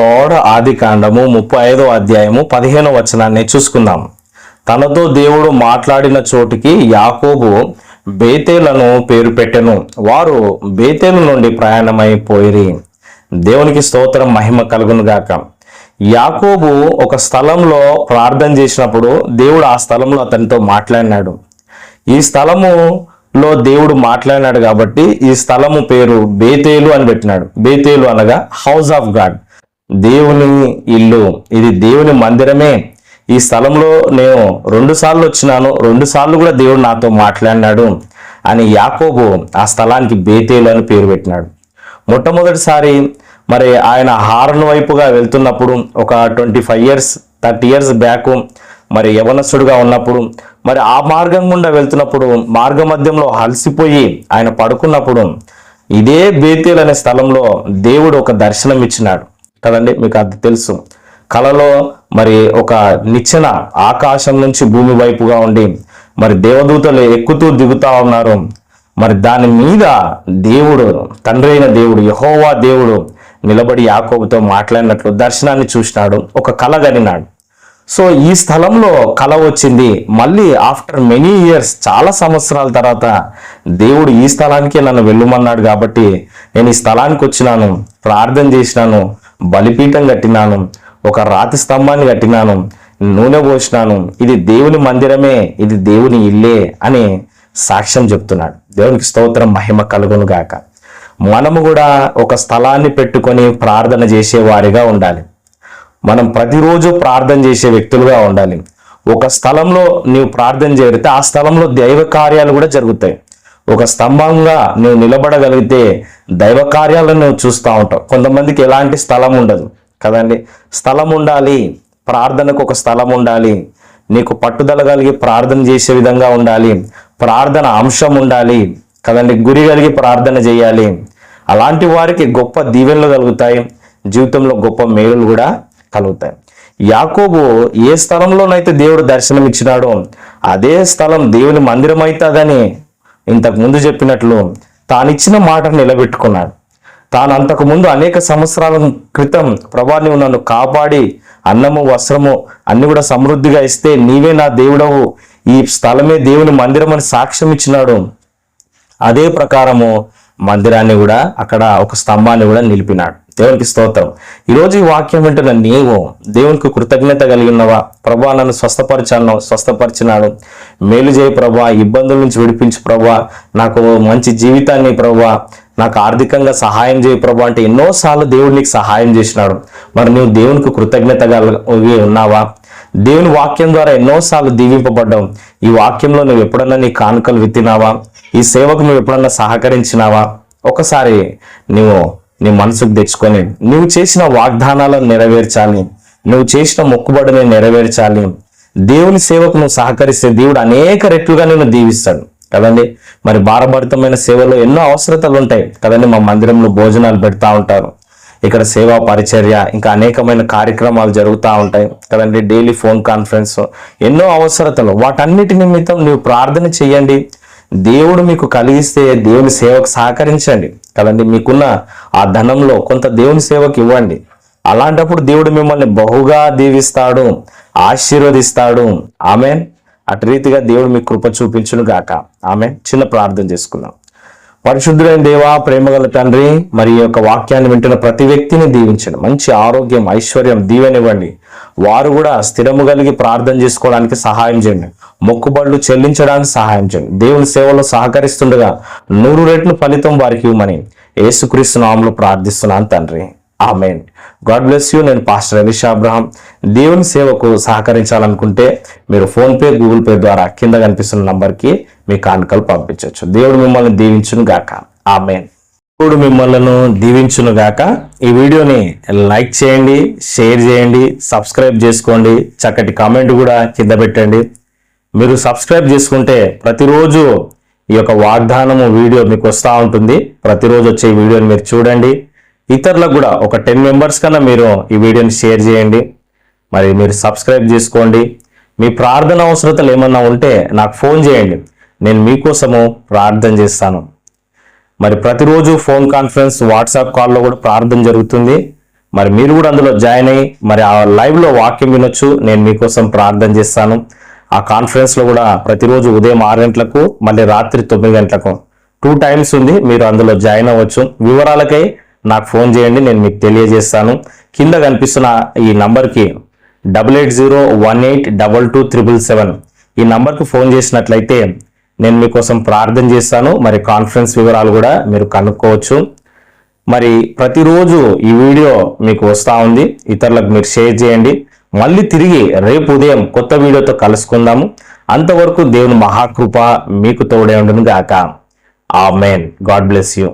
Load ఆది కాండము ముప్పై ఐదో అధ్యాయము పదిహేనో వచనాన్ని చూసుకుందాం. తనతో దేవుడు మాట్లాడిన చోటికి యాకోబు బేతేలను పేరు పెట్టెను. వారు బేతేలు నుండి ప్రయాణమైపోయిరి దేవునికి స్తోత్రం మహిమ కలుగును గాక. యాకోబు ఒక స్థలంలో ప్రార్థన చేసినప్పుడు దేవుడు ఆ స్థలంలో అతనితో మాట్లాడినాడు. ఈ స్థలములో దేవుడు మాట్లాడినాడు కాబట్టి ఈ స్థలము పేరు బేతేలు అని పెట్టినాడు. బేతేలు అనగా హౌస్ ఆఫ్ గాడ్ దేవుని ఇల్లు. ఇది దేవుని మందిరమే. ఈ స్థలంలో నేను రెండు సార్లు వచ్చినాను. రెండు సార్లు కూడా దేవుడు నాతో మాట్లాడినాడు అని యాకోబు ఆ స్థలానికి బేతేలు అని పేరు పెట్టినాడు. మొట్టమొదటిసారి మరి ఆయన హారన్ వైపుగా వెళ్తున్నప్పుడు ఒక twenty five years thirty years back మరి యవనస్తుడుగా ఉన్నప్పుడు మరి ఆ మార్గం గుండా వెళ్తున్నప్పుడు మార్గ మధ్యంలో అలసిపోయి ఆయన పడుకున్నప్పుడు ఇదే బేతేలు అనే స్థలంలో దేవుడు ఒక దర్శనం ఇచ్చినాడు కదండి మీకు అది తెలుసు. కలలో మరి ఒక నిచ్చెన ఆకాశం నుంచి భూమి వైపుగా ఉండి మరి దేవదూతలు ఎక్కుతూ దిగుతా ఉన్నారు. మరి దాని మీద దేవుడు తండ్రి అయిన దేవుడు యహోవా దేవుడు నిలబడి యాకోబుతో మాట్లాడినట్లు దర్శనాన్ని చూసినాడు. ఒక కళ గనినాడు. సో ఈ స్థలంలో కళ వచ్చింది. మళ్ళీ ఆఫ్టర్ మెనీ ఇయర్స్ చాలా సంవత్సరాల తర్వాత దేవుడు ఈ స్థలానికి నన్ను వెళ్ళమన్నాడు కాబట్టి నేను ఈ స్థలానికి వచ్చినాను ప్రార్థన చేసినాను బలిపీఠం కట్టినాను ఒక రాతి స్తంభాన్ని కట్టినాను నూనె పోసినాను. ఇది దేవుని మందిరమే ఇది దేవుని ఇల్లే అని సాక్ష్యం చెప్తున్నాడు. దేవునికి స్తోత్రం మహిమ కలుగును గాక. మనము కూడా ఒక స్థలాన్ని పెట్టుకొని ప్రార్థన చేసే వారిగా ఉండాలి. మనం ప్రతిరోజు ప్రార్థన చేసే వ్యక్తులుగా ఉండాలి. ఒక స్థలంలో నీవు ప్రార్థన చేరితే ఆ స్థలంలో దైవ కార్యాలు కూడా జరుగుతాయి. ఒక స్తంభంగా నువ్వు నిలబడగలిగితే దైవ కార్యాలను చూస్తూ ఉంటావు. కొంతమందికి ఎలాంటి స్థలం ఉండదు. కదండి? స్థలం ఉండాలి ప్రార్థనకు ఒక స్థలం ఉండాలి నీకు పట్టుదల కలిగి ప్రార్థన చేసే విధంగా ఉండాలి ప్రార్థన అంశం ఉండాలి కదండి? గురి కలిగి ప్రార్థన చేయాలి. అలాంటి వారికి గొప్ప దీవెనలు కలుగుతాయి జీవితంలో గొప్ప మేలులు కూడా కలుగుతాయి. యాకోబు ఏ స్థలంలోనైతే దేవుడు దర్శనం ఇచ్చినాడో అదే స్థలం దేవుని మందిరం అవుతుందని ఇంతకు ముందు చెప్పినట్లు తానిచ్చిన మాటను నిలబెట్టుకున్నాడు. తాను అంతకుముందు అనేక సంవత్సరాల క్రితం ప్రభా నువ్వు నన్ను కాపాడి అన్నము వస్త్రము అన్ని కూడా సమృద్ధిగా ఇస్తే నీవే నా దేవుడవు. ఈ స్థలమే దేవుని మందిరం అని సాక్ష్యం ఇచ్చినాడు. అదే ప్రకారము మందిరాన్ని కూడా అక్కడ ఒక స్తంభాన్ని కూడా నిలిపినాడు. దేవునికి స్తోత్రం. ఈరోజు ఈ వాక్యం వింటున్న నీవు దేవునికి కృతజ్ఞత కలిగి ఉన్నవా? ప్రభా నన్ను స్వస్థపరచాను స్వస్థపరిచినాడు మేలు చేయి ప్రభా ఇబ్బందుల నుంచి విడిపించు ప్రభా. నాకు మంచి జీవితాన్ని ప్రభా. నాకు ఆర్థికంగా సహాయం చేయి ప్రభా అంటే ఎన్నోసార్లు దేవుడు నీకు సహాయం చేసినాడు. మరి నువ్వు దేవునికి కృతజ్ఞత కలిగి ఉన్నావా? దేవుని వాక్యం ద్వారా ఎన్నోసార్లు దీవింపబడ్డావు. ఈ వాక్యంలో నువ్వు ఎప్పుడన్నా నీ కానుకలు విత్తినావా? ఈ సేవకు నువ్వు ఎప్పుడన్నా సహకరించినావా? ఒకసారి నువ్వు నీ మనసుకు తెచ్చుకొని నువ్వు చేసిన వాగ్దానాలను నెరవేర్చాలి. నువ్వు చేసిన మొక్కుబడిని నెరవేర్చాలి. దేవుని సేవకు నువ్వు సహకరిస్తే దేవుడు అనేక రెట్లుగా నిన్ను దీవిస్తాడు. కదండి? మరి భారభరితమైన సేవలో ఎన్నో అవసరతలు ఉంటాయి. కదండి? మా మందిరంలో భోజనాలు పెడతా ఉంటారు. ఇక్కడ సేవా పరిచర్య ఇంకా అనేకమైన కార్యక్రమాలు జరుగుతూ ఉంటాయి. కదండి? డైలీ ఫోన్ కాన్ఫరెన్స్ ఎన్నో అవసరతలు. వాటన్నిటి నిమిత్తం నువ్వు ప్రార్థన చేయండి. దేవుడు మీకు కలిగిస్తే దేవుని సేవకు సహకరించండి కదండి. మీకున్న ఆ ధనంలో కొంత దేవుని సేవకు ఇవ్వండి. అలాంటప్పుడు దేవుడు మిమ్మల్ని బహుగా దీవిస్తాడు ఆశీర్వదిస్తాడు. ఆమె అటు రీతిగా దేవుడు మీకు కృప చూపించును గాక ఆమె చిన్న ప్రార్థన చేసుకుందాం. పరిశుద్ధులైన దేవా ప్రేమగల తండ్రి మరి ఈ యొక్క వాక్యాన్ని వింటున్న ప్రతి వ్యక్తిని దీవించండి. మంచి ఆరోగ్యం ఐశ్వర్యం దీవెనివ్వండి. వారు కూడా స్థిరము కలిగి ప్రార్థన చేసుకోవడానికి సహాయం చేయండి. మొక్కుబళ్ళు చెల్లించడానికి సహాయం చేయండి. దేవుని సేవలో సహకరిస్తుండగా నూరు రెట్లు ఫలితం వారికి ఇవ్వమని యేసుక్రీస్తు నామంలో ప్రార్థిస్తున్నాను తండ్రి. ఆమెన్. God bless you. నేను పాస్టర్ అలీషా అబ్రహాం. దేవుని సేవకు సహకరించాలనుకుంటే మీరు ఫోన్పే గూగుల్ పే ద్వారా కింద కనిపిస్తున్న నంబర్కి మీ కానుకలు పంపించవచ్చు దేవుడు మిమ్మల్ని దీవించును గాక. ఆమెన్. దేవుడు మిమ్మల్ని దీవించును గాక. ఈ వీడియోని లైక్ చేయండి షేర్ చేయండి సబ్స్క్రైబ్ చేసుకోండి. చక్కటి కామెంట్ కూడా కింద పెట్టండి. మీరు సబ్స్క్రైబ్ చేసుకుంటే ప్రతిరోజు ఈ యొక్క వాగ్దానము వీడియో మీకు వస్తూ ఉంటుంది. ప్రతిరోజు వచ్చే ఈ వీడియోని మీరు చూడండి. ఇతరులకు కూడా ఒక టెన్ మెంబర్స్ కన్నా మీరు ఈ వీడియోని షేర్ చేయండి. మరి మీరు సబ్స్క్రైబ్ చేసుకోండి. మీ ప్రార్థన అవసరతలు ఏమన్నా ఉంటే నాకు ఫోన్ చేయండి. నేను మీకోసము ప్రార్థన చేస్తాను. మరి ప్రతిరోజు ఫోన్ కాన్ఫరెన్స్ వాట్సాప్ కాల్లో కూడా ప్రార్థన జరుగుతుంది. మరి మీరు కూడా అందులో జాయిన్ అయ్యి మరి ఆ లైవ్లో వాక్యం వినొచ్చు. నేను మీకోసం ప్రార్థన చేస్తాను. ఆ కాన్ఫరెన్స్లో కూడా ప్రతిరోజు ఉదయం ఆరు గంటలకు మళ్ళీ రాత్రి తొమ్మిది గంటలకు. టూ టైమ్స్ ఉంది మీరు అందులో జాయిన్ అవ్వచ్చు. వివరాలకై నాకు ఫోన్ చేయండి నేను మీకు తెలియజేస్తాను. కింద కనిపిస్తున్న ఈ నంబర్కి double eight zero one eight double two triple seven ఈ నంబర్కి ఫోన్ చేసినట్లయితే నేను మీకోసం ప్రార్థన చేస్తాను. మరి కాన్ఫరెన్స్ వివరాలు కూడా మీరు కనుక్కోవచ్చు. మరి ప్రతిరోజు ఈ వీడియో మీకు వస్తూ ఉంది. ఇతరులకు మీరు షేర్ చేయండి. మళ్ళీ తిరిగి రేపు ఉదయం కొత్త వీడియోతో కలుసుకుందాము. అంతవరకు దేవుని మహాకృప మీకు తోడే ఉండును గాక ఆ మెయిన్ గాడ్ బ్లెస్ యూ.